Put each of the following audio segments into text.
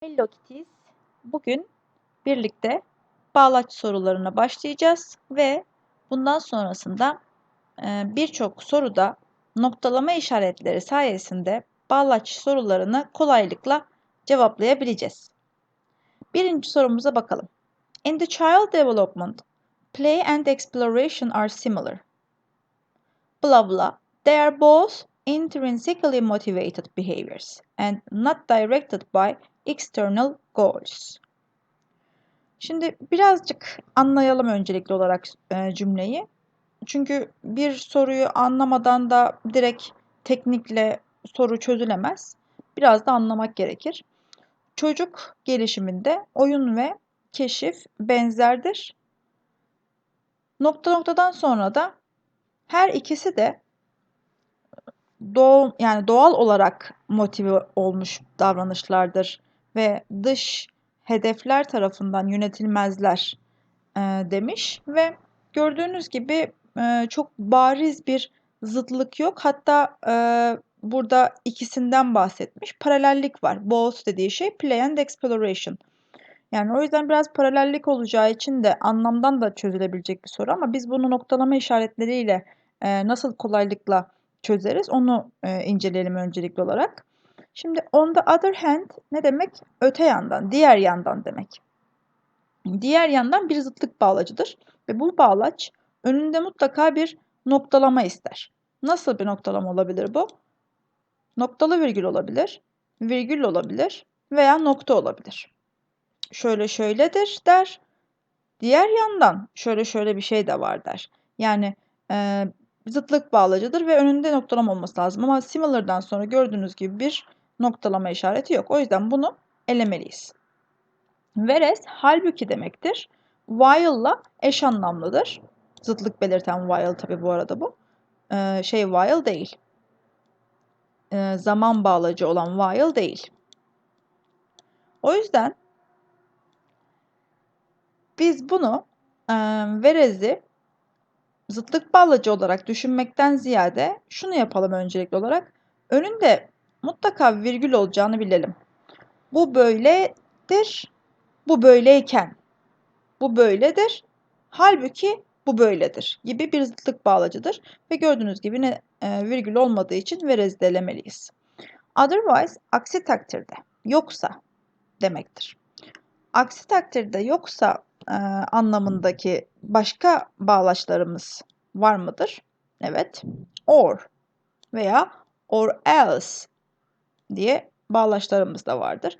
Hello Kitties. Bugün birlikte bağlaç sorularına başlayacağız ve bundan sonrasında e, birçok soruda noktalama işaretleri sayesinde bağlaç sorularını kolaylıkla cevaplayabileceğiz. Birinci sorumuza bakalım. In the child development, play and exploration are similar. Blah blah. They are both intrinsically motivated behaviors and not directed by external goals. Şimdi birazcık anlayalım öncelikli olarak e, cümleyi. Çünkü bir soruyu anlamadan da direkt teknikle soru çözülemez. Biraz da anlamak gerekir. Çocuk gelişiminde oyun ve keşif benzerdir. Nokta noktadan sonra da her ikisi de doğum yani doğal olarak motive olmuş davranışlardır ve dış hedefler tarafından yönetilmezler e, demiş ve gördüğünüz gibi e, çok bariz bir zıtlık yok. Hatta e, burada ikisinden bahsetmiş. Paralellik var. Both dediği şey play and exploration. Yani o yüzden biraz paralellik olacağı için de anlamdan da çözülebilecek bir soru ama biz bunu noktalama işaretleriyle e, nasıl kolaylıkla çözeriz onu e, inceleyelim öncelikli olarak. Şimdi on the other hand ne demek? Öte yandan, diğer yandan demek. Diğer yandan bir zıtlık bağlacıdır ve bu bağlaç önünde mutlaka bir noktalama ister. Nasıl bir noktalama olabilir bu? Noktalı virgül olabilir, virgül olabilir veya nokta olabilir. Şöyle şöyledir der. Diğer yandan şöyle şöyle bir şey de var der. Yani e, zıtlık bağlacıdır ve önünde noktalama olması lazım. Ama similar'dan sonra gördüğünüz gibi bir noktalama işareti yok. O yüzden bunu elemeliyiz. Whereas halbuki demektir. While'la eş anlamlıdır. Zıtlık belirten while tabi bu arada bu. Ee, şey while değil. Ee, zaman bağlacı olan while değil. O yüzden biz bunu e, whereas'i zıtlık bağlacı olarak düşünmekten ziyade şunu yapalım öncelikli olarak. Önünde mutlaka virgül olacağını bilelim. Bu böyledir, bu böyleyken. Bu böyledir, halbuki bu böyledir gibi bir zıtlık bağlacıdır. Ve gördüğünüz gibi ne, e, virgül olmadığı için verez delemeliyiz. Otherwise, aksi takdirde, yoksa demektir. Aksi takdirde yoksa e, anlamındaki başka bağlaçlarımız var mıdır? Evet. Or veya or else diye bağlaçlarımız da vardır.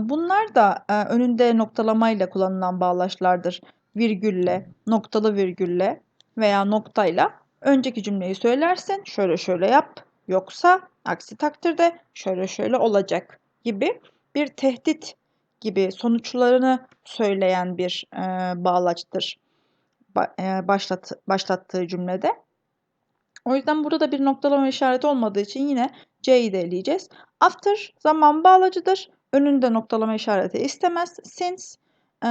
Bunlar da önünde noktalamayla kullanılan bağlaçlardır. Virgülle, noktalı virgülle veya noktayla önceki cümleyi söylersin, şöyle şöyle yap, yoksa aksi takdirde şöyle şöyle olacak gibi bir tehdit gibi sonuçlarını söyleyen bir e, bağlaçtır e, başlat, başlattığı cümlede. O yüzden burada da bir noktalama işareti olmadığı için yine C'yi de eleyeceğiz. After zaman bağlacıdır. Önünde noktalama işareti istemez. Since e,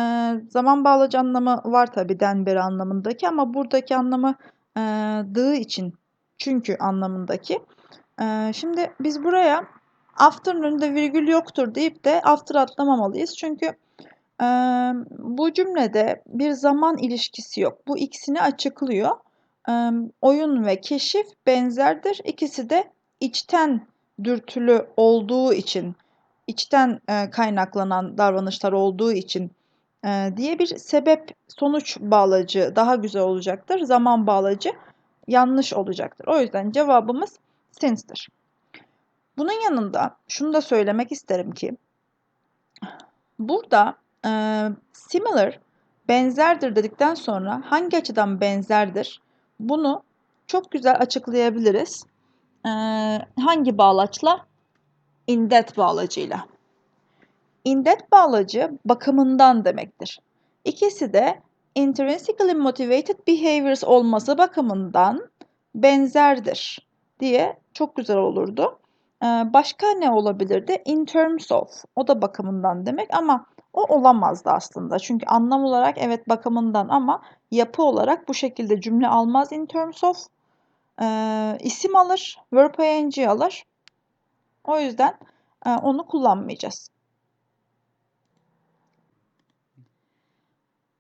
zaman bağlacı anlamı var tabi den beri anlamındaki ama buradaki anlamı e, dığı için çünkü anlamındaki. E, şimdi biz buraya after'ın önünde virgül yoktur deyip de after atlamamalıyız. Çünkü e, bu cümlede bir zaman ilişkisi yok. Bu ikisini açıklıyor. E, oyun ve keşif benzerdir. İkisi de içten dürtülü olduğu için, içten e, kaynaklanan davranışlar olduğu için e, diye bir sebep sonuç bağlacı daha güzel olacaktır. Zaman bağlacı yanlış olacaktır. O yüzden cevabımız since'tir. Bunun yanında şunu da söylemek isterim ki burada e, similar benzerdir dedikten sonra hangi açıdan benzerdir bunu çok güzel açıklayabiliriz. E, hangi bağlaçla? Indet bağlacıyla. Indet bağlacı bakımından demektir. İkisi de intrinsically motivated behaviors olması bakımından benzerdir diye çok güzel olurdu. Ee, başka ne olabilirdi? In terms of. O da bakımından demek ama o olamazdı aslında. Çünkü anlam olarak evet bakımından ama yapı olarak bu şekilde cümle almaz in terms of e, isim alır, verb ing alır. O yüzden e, onu kullanmayacağız.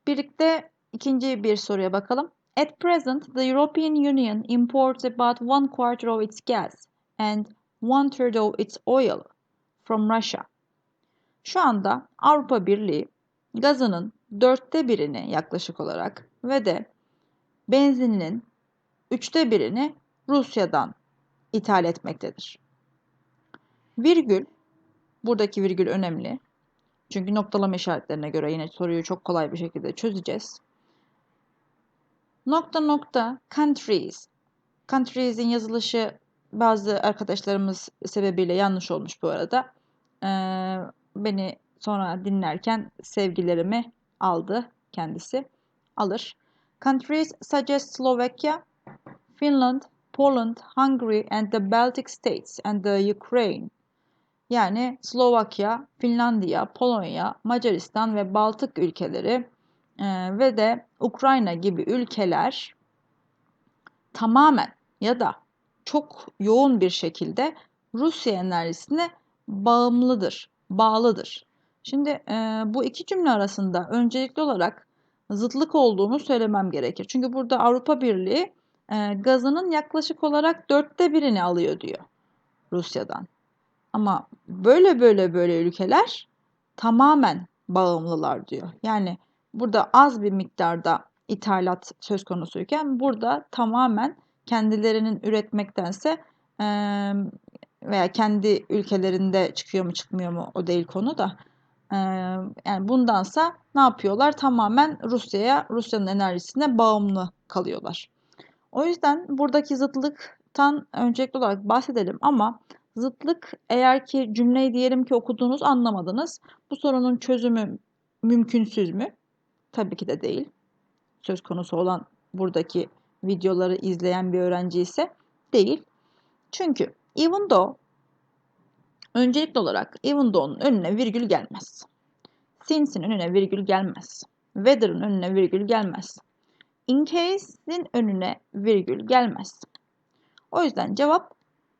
Birlikte ikinci bir soruya bakalım. At present, the European Union imports about one quarter of its gas and one third of its oil from Russia. Şu anda Avrupa Birliği gazının dörtte birini yaklaşık olarak ve de benzininin üçte birini Rusya'dan ithal etmektedir. Virgül, buradaki virgül önemli. Çünkü noktalama işaretlerine göre yine soruyu çok kolay bir şekilde çözeceğiz. Nokta nokta countries. Countries'in yazılışı bazı arkadaşlarımız sebebiyle yanlış olmuş bu arada. Ee, beni sonra dinlerken sevgilerimi aldı kendisi. Alır. Countries such as Finland, Poland, Hungary and the Baltic States and the Ukraine. Yani Slovakya, Finlandiya, Polonya, Macaristan ve Baltık ülkeleri e, ve de Ukrayna gibi ülkeler tamamen ya da çok yoğun bir şekilde Rusya enerjisine bağımlıdır, bağlıdır. Şimdi e, bu iki cümle arasında öncelikli olarak zıtlık olduğunu söylemem gerekir. Çünkü burada Avrupa Birliği e, gazının yaklaşık olarak dörtte birini alıyor diyor Rusya'dan. Ama böyle böyle böyle ülkeler tamamen bağımlılar diyor. Yani burada az bir miktarda ithalat söz konusuyken burada tamamen kendilerinin üretmektense veya kendi ülkelerinde çıkıyor mu çıkmıyor mu o değil konu da yani bundansa ne yapıyorlar? Tamamen Rusya'ya, Rusya'nın enerjisine bağımlı kalıyorlar. O yüzden buradaki zıtlıktan öncelikli olarak bahsedelim ama zıtlık eğer ki cümleyi diyelim ki okudunuz anlamadınız. Bu sorunun çözümü mümkünsüz mü? Tabii ki de değil. Söz konusu olan buradaki videoları izleyen bir öğrenci ise değil. Çünkü even though öncelikli olarak even though'un önüne virgül gelmez. Since'in önüne virgül gelmez. Whether'ın önüne virgül gelmez. In case'in önüne virgül gelmez. O yüzden cevap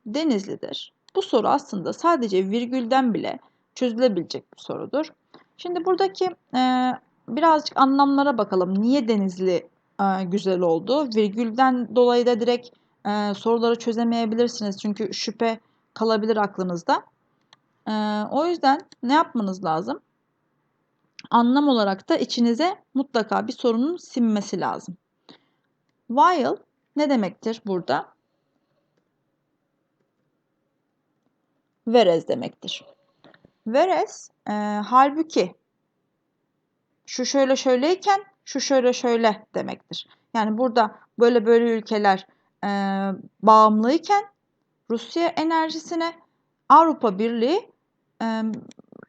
Denizli'dir. Bu soru aslında sadece virgülden bile çözülebilecek bir sorudur. Şimdi buradaki e, birazcık anlamlara bakalım. Niye Denizli e, güzel oldu? Virgülden dolayı da direkt e, soruları çözemeyebilirsiniz. Çünkü şüphe kalabilir aklınızda. E, o yüzden ne yapmanız lazım? Anlam olarak da içinize mutlaka bir sorunun sinmesi lazım. While ne demektir burada? Whereas demektir. Whereas e, halbuki şu şöyle şöyleyken şu şöyle şöyle demektir. Yani burada böyle böyle ülkeler e, bağımlıyken Rusya enerjisine Avrupa Birliği e,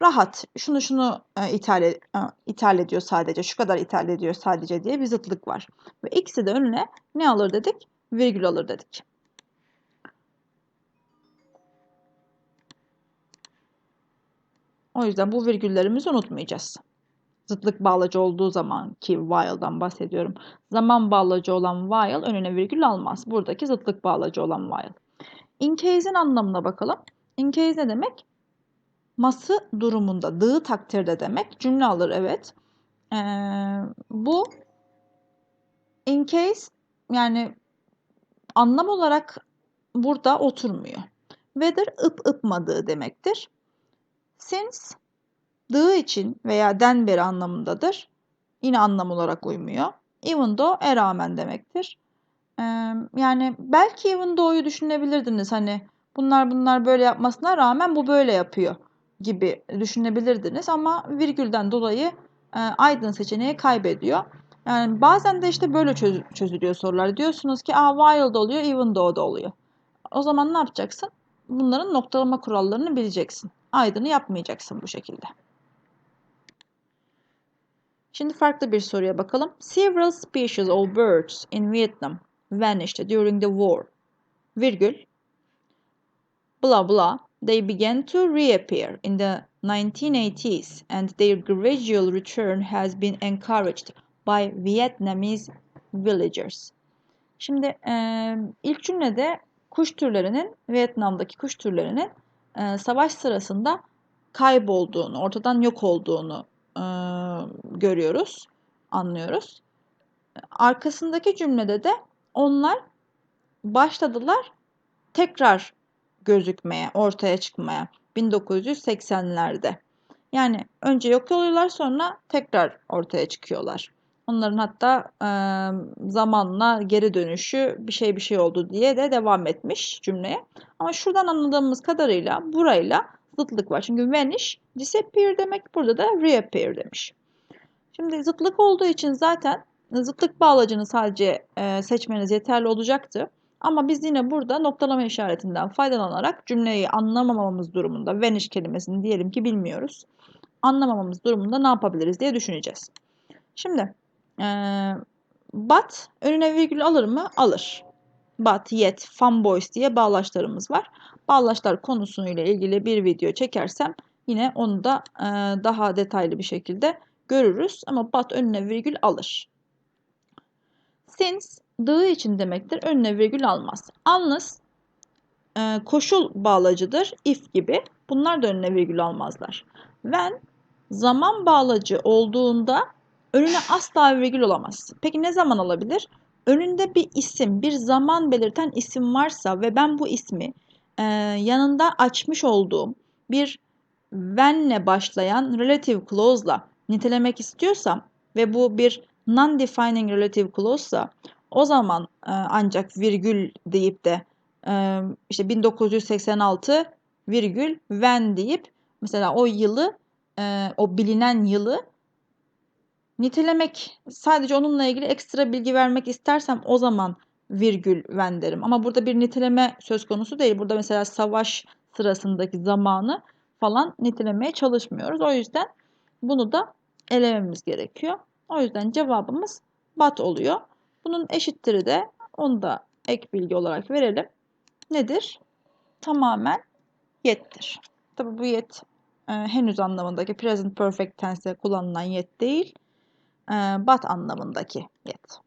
rahat şunu şunu e, ithal, e, ithal ediyor sadece şu kadar ithal ediyor sadece diye bir zıtlık var. Ve ikisi de önüne ne alır dedik? Virgül alır dedik. O yüzden bu virgüllerimizi unutmayacağız. Zıtlık bağlacı olduğu zaman ki while'dan bahsediyorum. Zaman bağlacı olan while önüne virgül almaz. Buradaki zıtlık bağlacı olan while. In case'in anlamına bakalım. In case ne demek? Ması durumunda, dığı takdirde demek. Cümle alır evet. Ee, bu in case yani anlam olarak burada oturmuyor. Whether ıp ıpmadığı demektir. Since dığı için veya den beri anlamındadır. Yine anlam olarak uymuyor. Even though e rağmen demektir. Ee, yani belki even though'yu düşünebilirdiniz. Hani bunlar bunlar böyle yapmasına rağmen bu böyle yapıyor gibi düşünebilirdiniz ama virgülden dolayı e, aydın seçeneği kaybediyor. Yani bazen de işte böyle çöz, çözülüyor sorular. Diyorsunuz ki Aa, while oluyor, even though da oluyor. O zaman ne yapacaksın? Bunların noktalama kurallarını bileceksin. Aydın'ı yapmayacaksın bu şekilde. Şimdi farklı bir soruya bakalım. Several species of birds in Vietnam vanished during the war. Virgül. Blah blah. They began to reappear in the 1980s and their gradual return has been encouraged by Vietnamese villagers. Şimdi e, ilk cümlede kuş türlerinin Vietnam'daki kuş türlerinin e, savaş sırasında kaybolduğunu, ortadan yok olduğunu e, görüyoruz. anlıyoruz. Arkasındaki cümlede de onlar başladılar tekrar gözükmeye, ortaya çıkmaya 1980'lerde. Yani önce yok oluyorlar sonra tekrar ortaya çıkıyorlar. Onların hatta e, zamanla geri dönüşü bir şey bir şey oldu diye de devam etmiş cümleye. Ama şuradan anladığımız kadarıyla burayla zıtlık var. Çünkü vanish disappear demek burada da reappear demiş. Şimdi zıtlık olduğu için zaten zıtlık bağlacını sadece e, seçmeniz yeterli olacaktı. Ama biz yine burada noktalama işaretinden faydalanarak cümleyi anlamamamız durumunda vanish kelimesini diyelim ki bilmiyoruz. Anlamamamız durumunda ne yapabiliriz diye düşüneceğiz. Şimdi e, but önüne virgül alır mı? Alır. But, yet, fanboys diye bağlaçlarımız var. Bağlaçlar konusuyla ilgili bir video çekersem yine onu da e, daha detaylı bir şekilde görürüz. Ama but önüne virgül alır. Since dığı için demektir. Önüne virgül almaz. Unless e, koşul bağlacıdır. If gibi. Bunlar da önüne virgül almazlar. When zaman bağlacı olduğunda önüne asla virgül olamaz. Peki ne zaman olabilir? Önünde bir isim, bir zaman belirten isim varsa ve ben bu ismi e, yanında açmış olduğum bir when'le başlayan relative clause'la nitelemek istiyorsam ve bu bir non-defining relative clause'sa o zaman e, ancak virgül deyip de e, işte 1986 virgül when deyip mesela o yılı e, o bilinen yılı nitelemek sadece onunla ilgili ekstra bilgi vermek istersem o zaman virgül when derim. Ama burada bir niteleme söz konusu değil. Burada mesela savaş sırasındaki zamanı falan nitelemeye çalışmıyoruz. O yüzden bunu da elememiz gerekiyor. O yüzden cevabımız bat oluyor. Bunun eşittiri de onu da ek bilgi olarak verelim. Nedir? Tamamen yettir. Tabi bu yet e, henüz anlamındaki present perfect tense'de kullanılan yet değil, e, but anlamındaki yet.